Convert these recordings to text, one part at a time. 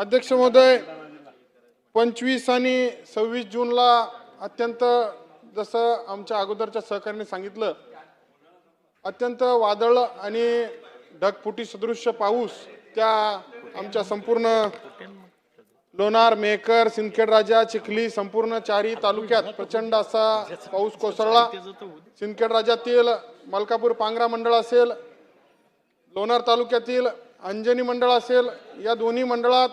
अध्यक्ष महोदय पंचवीस आणि सव्वीस जूनला अत्यंत जसं आमच्या अगोदरच्या सहकार्याने सांगितलं अत्यंत वादळ आणि ढगफुटी सदृश्य पाऊस त्या आमच्या संपूर्ण लोणार मेकर सिंदखेड राजा चिखली संपूर्ण चारी तालुक्यात प्रचंड असा पाऊस कोसळला. सिंदखेड राज्यातील मलकापूर पांगरा मंडळ असेल लोणार तालुक्यातील अंजनी मंडळ असेल या दोन्ही मंडळात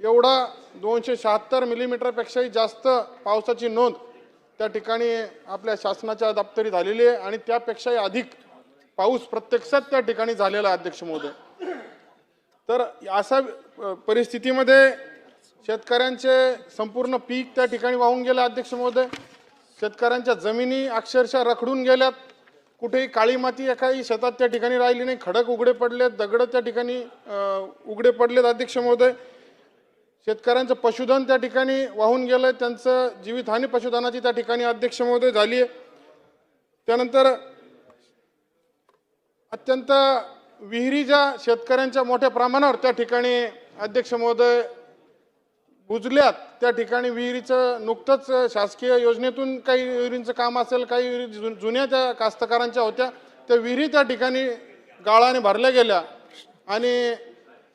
एवढा दोनशे शहात्तर मिलीमीटरपेक्षाही जास्त पावसाची नोंद त्या ठिकाणी आपल्या शासनाच्या दप्तरी झालेली आहे आणि त्यापेक्षाही अधिक पाऊस प्रत्यक्षात त्या ठिकाणी झालेला आहे अध्यक्ष महोदय. तर अशा परिस्थितीमध्ये शेतकऱ्यांचे संपूर्ण पीक त्या ठिकाणी वाहून गेलं अध्यक्ष महोदय. शेतकऱ्यांच्या जमिनी अक्षरशः रखडून गेल्यात. कुठेही काळी माती एकाही शेतात त्या ठिकाणी राहिली नाही. खडक उघडे पडलेत दगड त्या ठिकाणी उघडे पडलेत अध्यक्ष महोदय. शेतकऱ्यांचं पशुधन त्या ठिकाणी वाहून गेलं त्यांचं जीवितहानी पशुधनाची त्या ठिकाणी अध्यक्ष महोदय झाली आहे. त्यानंतर अत्यंत विहिरी ज्या शेतकऱ्यांच्या मोठ्या प्रमाणावर त्या ठिकाणी अध्यक्ष महोदय बुजल्यात त्या ठिकाणी विहिरीचं नुकतंच शासकीय योजनेतून काही विहिरींचं काम असेल काही विहिरी जु- जुन्या त्या कास्तकारांच्या होत्या त्या विहिरी त्या ठिकाणी गाळाने भरल्या गेल्या. आणि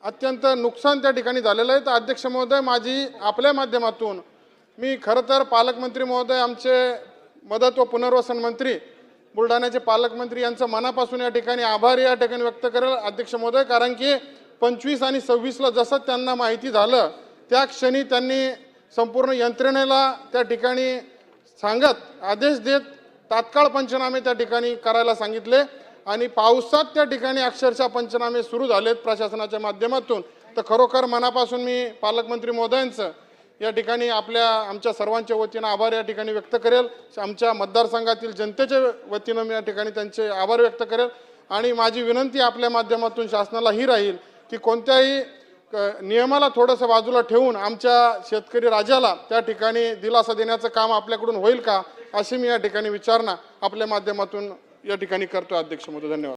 अत्यंत नुकसान त्या ठिकाणी झालेलं आहे. तर अध्यक्ष महोदय माझी आपल्या माध्यमातून मी खरं तर पालकमंत्री महोदय आमचे मदत व पुनर्वसन मंत्री बुलढाण्याचे पालकमंत्री यांचं मनापासून या ठिकाणी आभार या ठिकाणी व्यक्त करेल अध्यक्ष महोदय. कारण की पंचवीस आणि सव्वीसला जसं त्यांना माहिती झालं त्या क्षणी त्यांनी संपूर्ण यंत्रणेला त्या ठिकाणी सांगत आदेश देत तात्काळ पंचनामे त्या ठिकाणी करायला सांगितले. आणि पावसात त्या ठिकाणी अक्षरशः पंचनामे सुरू झालेत प्रशासनाच्या माध्यमातून. तर खरोखर मनापासून मी पालकमंत्री मोदयांचं या ठिकाणी आपल्या आमच्या सर्वांच्या वतीनं आभार या ठिकाणी व्यक्त करेल. आमच्या मतदारसंघातील जनतेच्या वतीनं मी या ठिकाणी त्यांचे आभार व्यक्त करेल. आणि माझी विनंती आपल्या माध्यमातून शासनाला ही राहील की कोणत्याही क- नियमाला थोडंसं बाजूला ठेवून आमच्या शेतकरी राजाला त्या ठिकाणी दिलासा देण्याचं काम आपल्याकडून होईल का अशी मी या ठिकाणी विचारणा आपल्या माध्यमातून या ठिकाणी करतो अध्यक्ष महोदय. धन्यवाद.